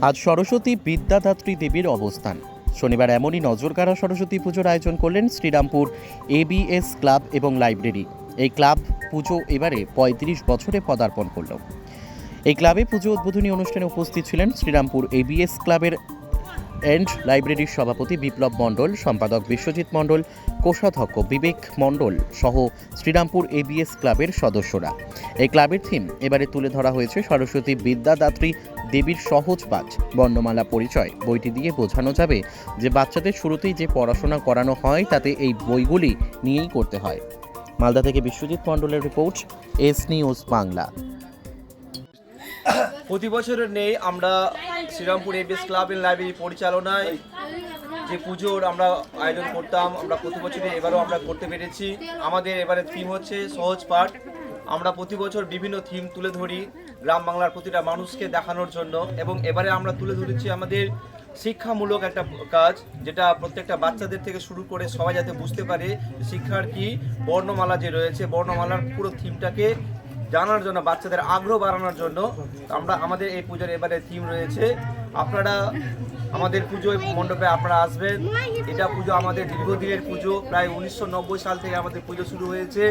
আজ সরস্বতী বিদ্যাদাত্রী দেবীর অবস্থান। শনিবার এমনই নজরকাড়া সরস্বতী পুজোর আয়োজন করলেন শ্রীরামপুর এবিএস ক্লাব এবং লাইব্রেরি। এই ক্লাব পুজো এবারে পঁয়ত্রিশ বছরে পদার্পণ করল। এই ক্লাবে পুজো উদ্বোধনী অনুষ্ঠানে উপস্থিত ছিলেন শ্রীরামপুর এবিএস ক্লাবের এন্ড লাইব্রেরির সভাপতি বিপ্লব মণ্ডল, সম্পাদক বিশ্বজিৎ মণ্ডল, কোষাধ্যক্ষ বিবেক মণ্ডল সহ শ্রীরামপুর এবিএস ক্লাবের সদস্যরা। এই ক্লাবের থিম, এবারে তুলে ধরা হয়েছে সরস্বতী বিদ্যাদাত্রী দেবীর সহজ পাঠ বর্ণমালা পরিচয়। বইটি দিয়ে বোঝানো যাবে যে বাচ্চাদের শুরুতেই যে পড়াশোনা করানো হয়, তাতে এই বইগুলি নিয়েই করতে হয়। মালদা থেকে বিশ্বজিৎ মণ্ডলের রিপোর্ট, এস নিউজ বাংলা। প্রতি বছরের নেই, আমরা Srirampur ABS club and library পরিচালনায় যে পুজোর আমরা আয়োজন করতাম, আমরা প্রতি বছরই এবারও আমরা করতে পেরেছি। আমাদের এবারে থিম হচ্ছে সহজ পাঠ। আমরা প্রতি বছর বিভিন্ন থিম তুলে ধরি গ্রাম বাংলার প্রতিটা মানুষকে দেখানোর জন্য এবং এবারে আমরা তুলে ধরেছি আমাদের শিক্ষামূলক একটা কাজ, যেটা প্রত্যেকটা বাচ্চাদের থেকে শুরু করে সবাই যাতে বুঝতে পারে শিক্ষার কি বর্ণমালা যে রয়েছে, বর্ণমালার পুরো থিমটাকে জানার জন্য, বাচ্চাদের আগ্রহ বাড়ানোর জন্য আমরা আমাদের এই পুজোর এবারে থিম রয়েছে। আপনারা আমাদের পুজো মণ্ডপে আপনারা আসবেন। এটা পুজো আমাদের দীর্ঘদিনের পুজো, প্রায় উনিশশো নব্বই সাল থেকে আমাদের পুজো শুরু হয়েছে।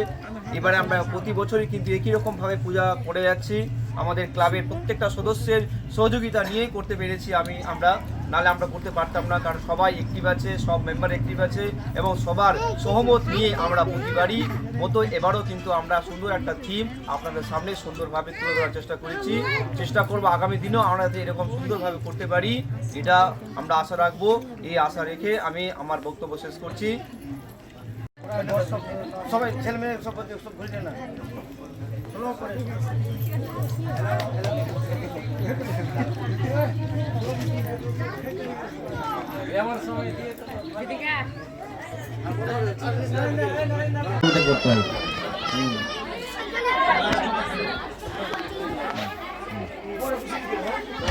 এবারে আমরা প্রতি বছরই কিন্তু একই রকমভাবে পূজা করে যাচ্ছি। আমাদের ক্লাবের প্রত্যেকটা সদস্যের সহযোগিতা নিয়েই করতে পেরেছি আমি, আমরা। নালে আমরা করতে পারতাম না। কারণ সবাই অ্যাক্টিভ আছে, সব মেম্বার অ্যাক্টিভ আছে এবং সবার সহমত নিয়ে আমরা প্রতিবারই। মতো এবারও কিন্তু আমরা সুন্দর একটা থিম আপনাদের সামনে সুন্দরভাবে তুলে ধরার চেষ্টা করেছি। চেষ্টা করব আগামী দিনেও আমরা যাতে এরকম সুন্দরভাবে করতে পারি। এটা আমরা আশা রাখব। এই আশা রেখে আমি আমার বক্তব্য শেষ করছি। সবাই ছেলে মেয়ে সব সব ঘুরে না।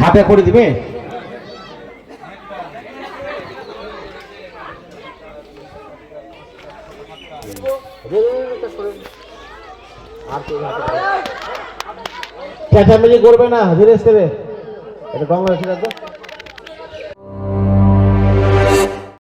হাতে করে দিবে? চেঁচামেচি করবে না ধীরে ধীরে। এটা গঙ্গা আছে